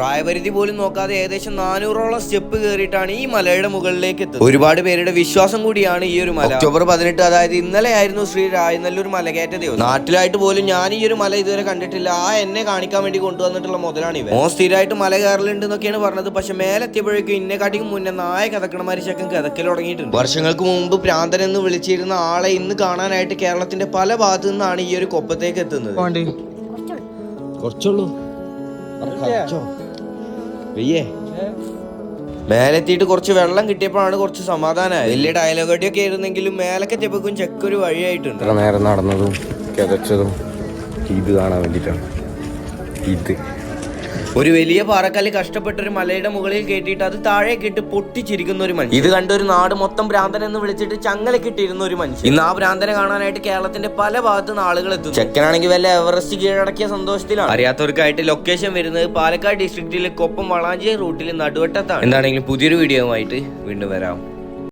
പ്രായപരിധി പോലും നോക്കാതെ ഏകദേശം നാനൂറോളം സ്റ്റെപ്പ് കയറിയിട്ടാണ് ഈ മലയുടെ മുകളിലേക്ക് എത്തുന്നത്. ഒരുപാട് പേരുടെ വിശ്വാസം കൂടിയാണ് ഈ ഒരു മല. ഒക്ടോബർ പതിനെട്ട് അതായത് ഇന്നലെ ആയിരുന്നു ശ്രീ രായനല്ലൂർ മലകയറ്റ ദിവസം. നാട്ടിലായിട്ട് പോലും ഞാൻ ഈ ഒരു മല ഇതുവരെ കണ്ടിട്ടില്ല. ആ എന്നെ കാണിക്കാൻ വേണ്ടി കൊണ്ടുവന്നിട്ടുള്ള മുതലാണ് ഇവ ഓ സ്ഥിരമായിട്ട് മല കയറലുണ്ട് എന്നൊക്കെയാണ് പറഞ്ഞത്. പക്ഷെ മേലെത്തിയപ്പോഴേക്കും ഇന്നെക്കാട്ടിയും മുന്നേ നായ കഥക്കണമാരി ചക്കൻ കഥക്കൽ തുടങ്ങിയിട്ടുണ്ട്. വർഷങ്ങൾക്ക് മുമ്പ് പ്രാന്തൻ എന്ന് വിളിച്ചിരുന്ന ആളെ ഇന്ന് കാണാനായിട്ട് കേരളത്തിന്റെ പല ഭാഗത്തു നിന്നാണ് ഈ ഒരു കൊപ്പത്തേക്ക് എത്തുന്നത്. കുറച്ചുള്ളൂ. വെയ്യേ മേലെത്തിയിട്ട് കുറച്ച് വെള്ളം കിട്ടിയപ്പോഴാണ് കുറച്ച് സമാധാനമായത് വലിയ ഡയലോഗ് അടിയൊക്കെ ആയിരുന്നെങ്കിലും മേലൊക്കെ ചെപ്പക്കും ചെക്കൊരു വഴിയായിട്ടുണ്ട്. ഇത്ര നേരം നടന്നതും കിതച്ചതും ഇത് കാണാൻ വേണ്ടിയിട്ടാണ്. ഇത്. ഒരു വലിയ പാറക്കല്ല് കഷ്ടപ്പെട്ട ഒരു മലയുടെ മുകളിൽ കയറ്റിയിട്ട് അത് താഴേക്ക് ഇട്ട് പൊട്ടിച്ചിരിക്കുന്ന ഒരു മനുഷ്യൻ. ഇത് കണ്ട ഒരു നാട് മൊത്തം ഭ്രാന്തൻ എന്ന് വിളിച്ചിട്ട് ചങ്ങല ചങ്ങലക്കിട്ടിരുന്ന ഒരു മനുഷ്യൻ. ഇന്ന് ആ ഭ്രാന്തനെ കാണാനായിട്ട് കേരളത്തിന്റെ പല ഭാഗത്തു നിന്ന് ആളുകൾ എത്തും ചെക്കനാണെങ്കിൽ വല്ല എവറസ്റ്റ് കീഴടക്കിയ സന്തോഷത്തിലാണ്. അറിയാത്തവർക്കായിട്ട് ലൊക്കേഷൻ വരുന്നത് പാലക്കാട് ഡിസ്ട്രിക്റ്റിലെ കൊപ്പം വളാഞ്ചേരി റൂട്ടിൽ നടുവട്ടത്താണ്. എന്താണെങ്കിലും പുതിയൊരു വീഡിയോ ആയിട്ട് വീണ്ടും വരാം.